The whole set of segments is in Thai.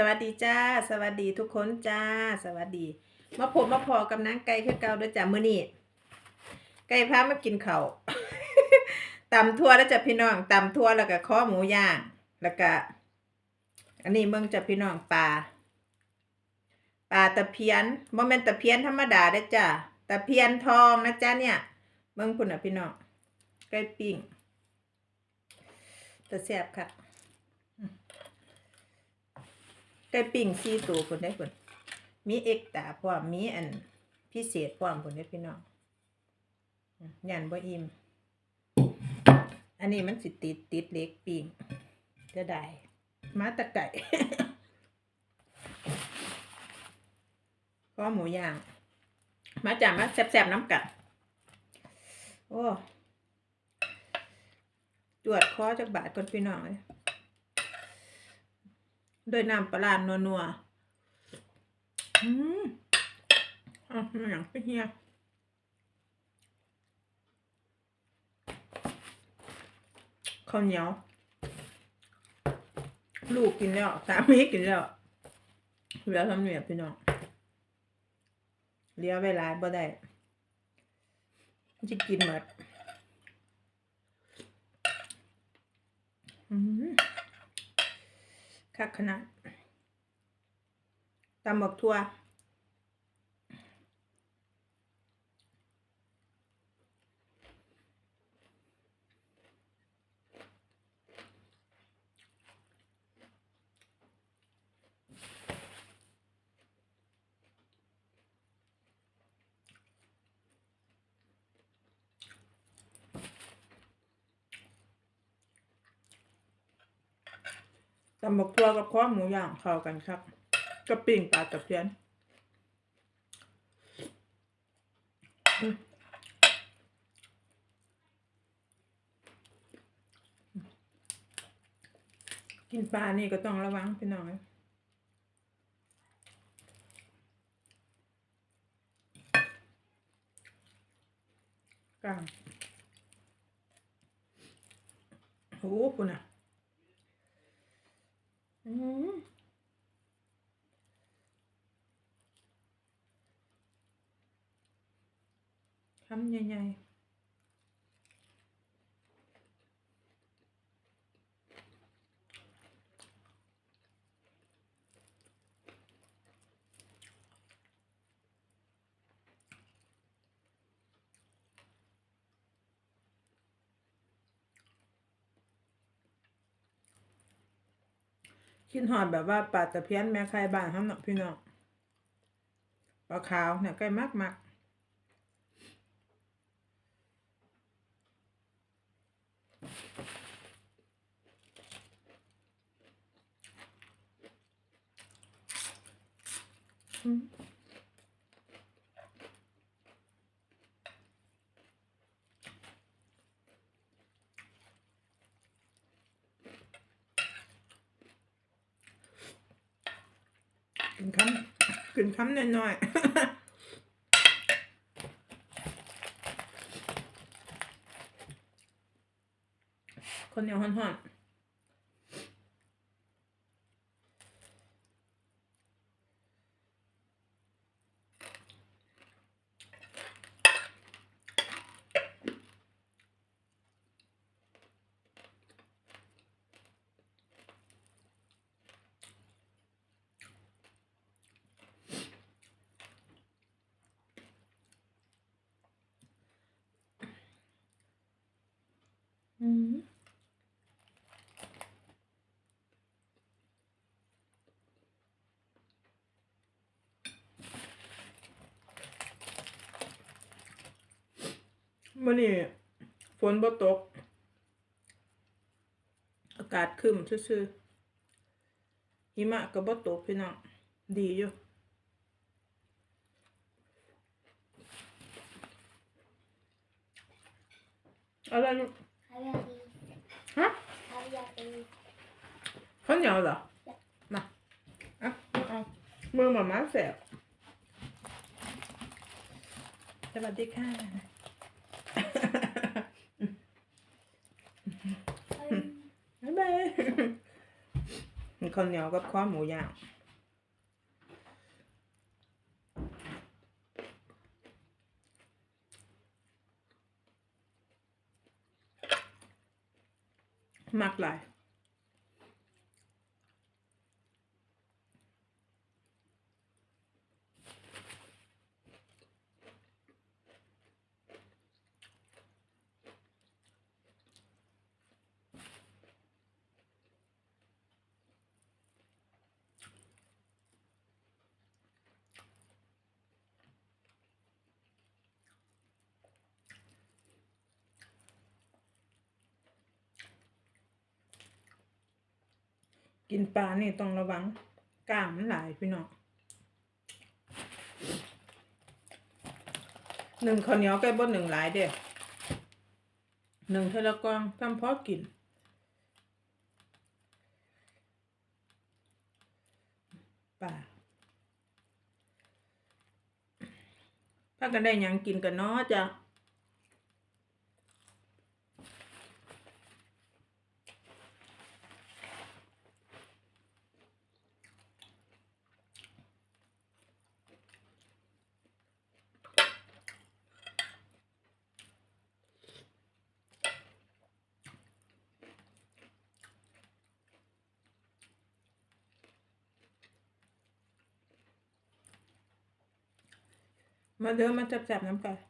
สวัสดีจ้า สวัสดีทุกคนจ้า สวัสดี มาพบมาพอกับนางไก่คือเก่าด้อจ้ามื้อนี้ไก่พามากินเข้าตำทั่วแล้วจ้ะพี่น้องตำทั่วแล้วก็ข้อหมูย่าง แล้วก็ อันนี้เมืองจ้ะพี่น้องปลาปลาตะเพียนบ่แม่นตะเพียนธรรมดาด้จ้าตะเพียนทองนะจ้าเนี่ยเมืองพุ่นน่ะพี่น้องไก่ปิ้งแต่แซ่บค่ะ ไก่ปิ้งสี่ตัวคนได้คนมีเอกตาพร้อมมีอันพิเศษพร้อมคนได้พี่น้องอืมยันบ่อิ่มอันนี้มันสิติดติดเล็กปิ้งจะได้มาตะไก่ก็หมูย่าง มาจากมาแซ่บๆน้ำกัด โอ้ จวดคอจากบาทคนพี่น้องเลย โดยน้ำปลาร้านัวๆอืมอะอย่างเฮียข้าวเหนียว ลูกกินแล้วสามีกินแล้วเหลือทำเหนียบพี่น้องเหลือเวลาบ่ได้จะกินหมดอืม คักขนาดตำบักทั่วำบักทั่วกับข้อหมูย่างเข้ากันครับกระปิ้งปลาตะเพียนกินปลานี่ก็ต้องระวังพี่น้องนะกลางโอ้คุณอะ อืมคำใหญ่ๆ คิดหอดแบบว่าปลาตะเพียนแม่ใครบ้านเขาเนาะพี่น้องปลาขาวเนี่ยใกล้มากมากอืมกินคำกินคำน้อยๆคนเดียวห่อนๆ มื่อนี้ฝนบ่ตก อากาศครึ้มซื่อๆหิมะก็บ่ตกพี่น้องดีอยู่อะไรลูก Había aquí, ฮะ había aquí. ข้าวเหนียวเหรอมาอะเอามือหมาม้าแสบสวัสดีค่ะ บ๊ายบาย มีข้าวเหนียวกับข้าวหมูย่างมักหลาย กินปลานี่ต้องระวังกล้างมันหลายพี่น้องหนึ่งข้าวเหนียวใกล้บนหนึ่งหลายเด้อหนึ่งเทละกองทำพอกินปลาถ้ากันได้ยังกินกันเนาะจ้ะ มาเดินมาจับจับน้ำกันอะ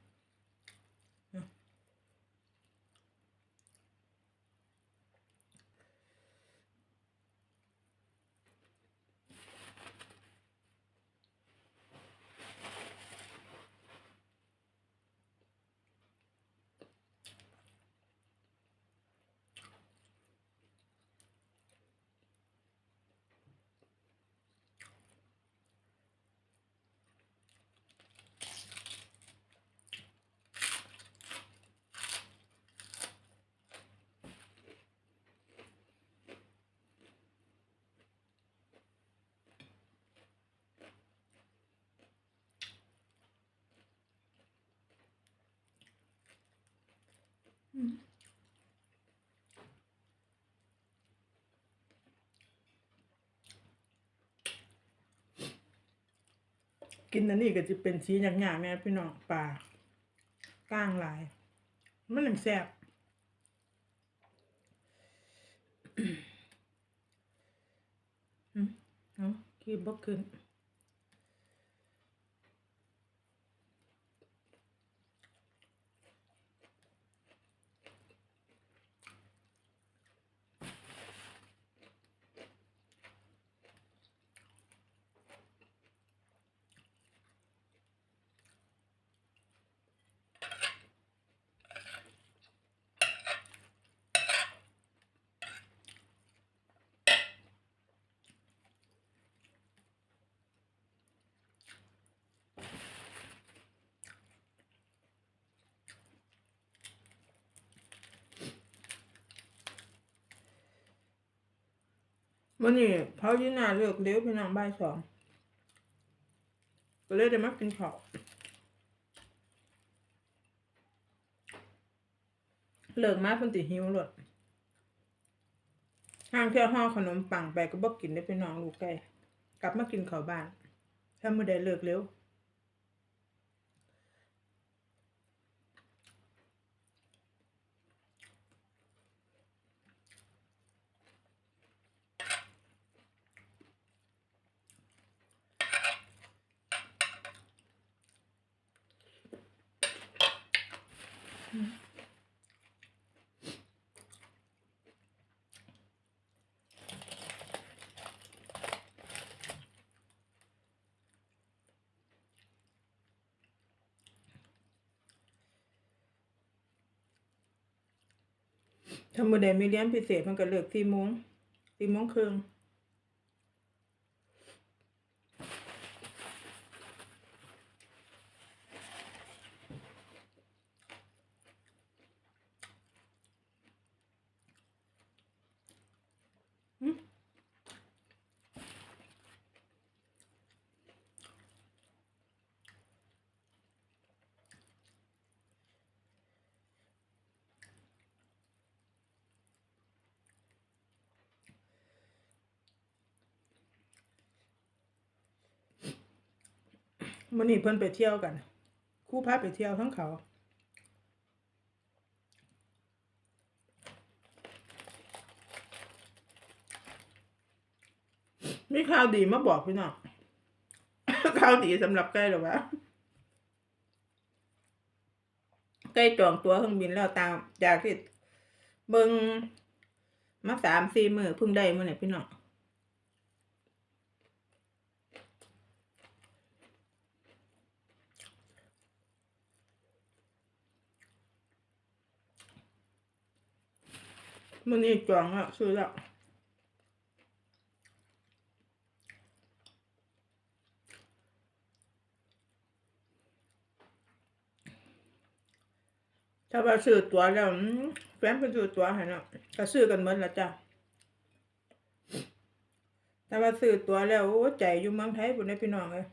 กินอันนี้ก็จะเป็นสีหยาบๆแม่พี่น้องปลาก้างลาย มันเลยแซ่บอืมเอาขี้บกขึ้น วันนี้เขายี่นาเลือกเลี้ยวพี่น้องบ่ายสองก็เลยได้มากินข้าวเลิกมาเพิ่นติหิวหลดห้างเที่ยวห้อขนมปังไปก็บอกกินได้พี่น้องลูกไก่กลับมากินข้าวบ้าน ถ้ามื้อใดเลิกเร็ว ถ้ามื้อใดมีเรียนพิเศษมันก็เลิกสี่โมง มื่อนี้เพิ่นไปเที่ยวกัน คู่พาไปเที่ยวทั้งเขามีข่าวดีมาบอกพี่น้องข่าวดีสำหรับใกล้หรอวะใกล้จองตัวเครื่องบินแล้วตามจากที่เบิงมาสามสี่มือเพิ่งได้มื่อไหร่พี่น้อง มันนี่องแล้วซื้อแล้วถ้าว่าซื้อตัวแล้วแฟนเพิ่นซื้อตัวให้เนาะก็ซื้อกันหมดแล้วจ้ะถ้าว่าซื้อตัวแล้วโอ้ใจอยู่เมืองไทยพุ่นเด้อพี่น้องเอ้ย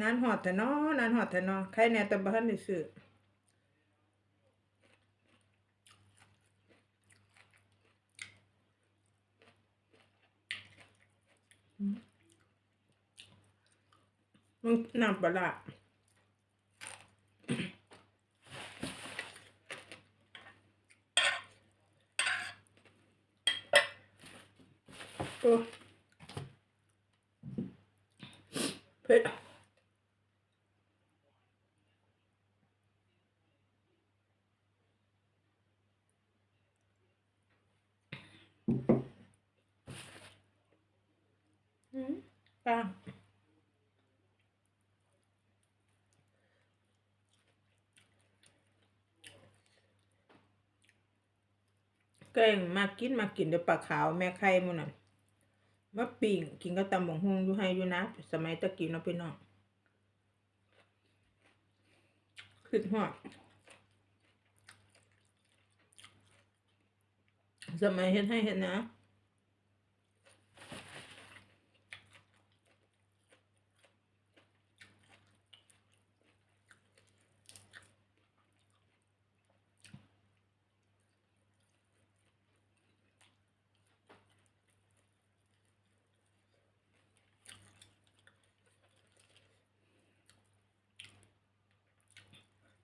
นานฮอดแต่นาะนานฮอดแต่นาะใครแน่แต่บ่ทันได้ซื้อ นน้ำปลาร้าโอ้เผ็ด แกงมากินมากินเดี๋ยวปลาขาวแม่ไข่มันั่นมาปิ่งกินก็ตำบังฮงอยู่ให้อยู่นะ สมัยตะกี้เนาะพี่น้องขึ้นหอดสมัยเห็นให้เห็นนะ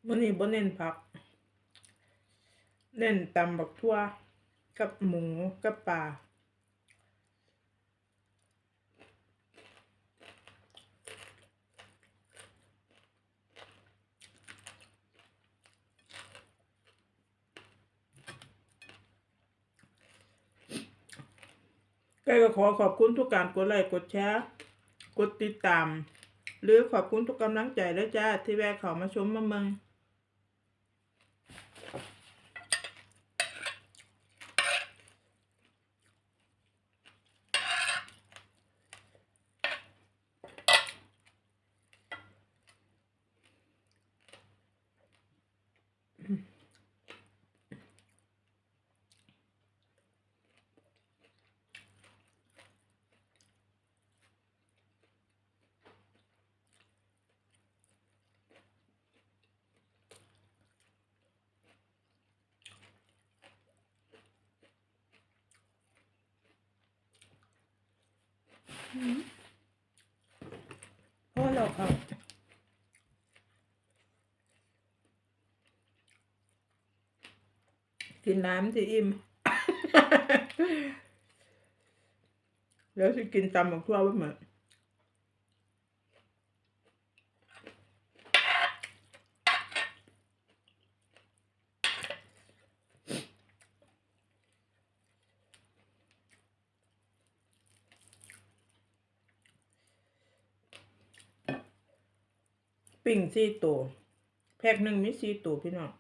มันนี้บ่เน้นผัก เน้นตำบักทั่ว กับหมูกับปลาใกก็ขอขอบคุณทุกการกดไลค์กดแชร์กดติดตาม หรือขอบคุณทุกกำลังใจแล้วจ้าที่แวะเข้ามาชมมาเมือง เพราะเราครับกินน้ำทีอิ่ม แล้วจะกินตำของทั่วไว้เหมือน ปิ้งสี่ตัวแพ็คหนึ่งมีสี่ตัวพี่น้อง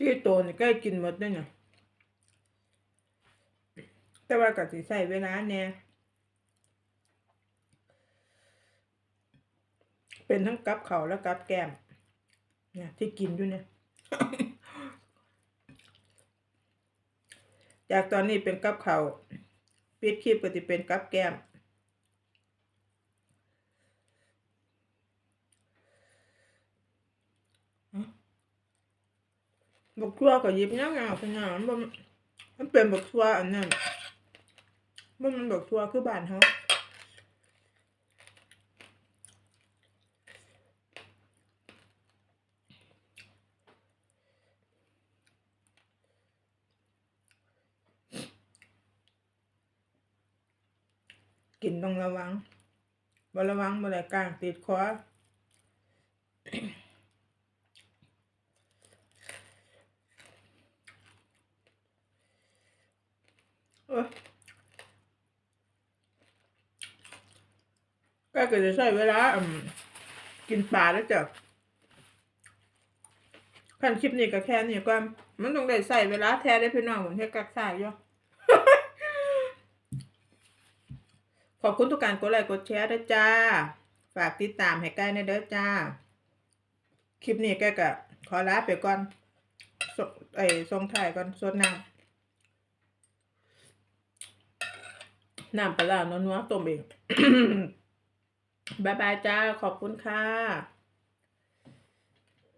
ซี่โตนี่ใกล้กินหมดเลยเนี่ยแต่ว่ากับสีใส่เวลาเนี่ยเป็นทั้งกับเขาและกับแก้มเนี่ยที่กินอยู่เนี่ย จากตอนนี้เป็นกับเขาปิดคลิปก็จะเป็นกับแก้ม ทั่วก็หยิบย่างเอาขนาดมันมันเป็นบักทั่วอันนั้นมันมันบักทั่วคือบ้านเขากินต้องระวังบ่ระวังบ่ได้กลางติดคออ ก็จะใช้เวลาอกินปลาแล้วจ้ะขั้นคลิปนี้ก็แค่นี้ก็มันต้องได้ใส่เวลาแท้ได้พี่น้องผมเฮ็ดกักซ่าอยู่ขอบคุณทุกการกดไลค์กดแชร์ด้วยจ้า ฝากติดตามให้ใกล้ในเด้อจ้า คลิปนี้แกก็ขอลาไปก่อนไอ้ทรงถ่ายก่อนสดน้ำน้ำปลาร้านัวๆต้มเอง บายบายจ้า ขอบคุณค่ะ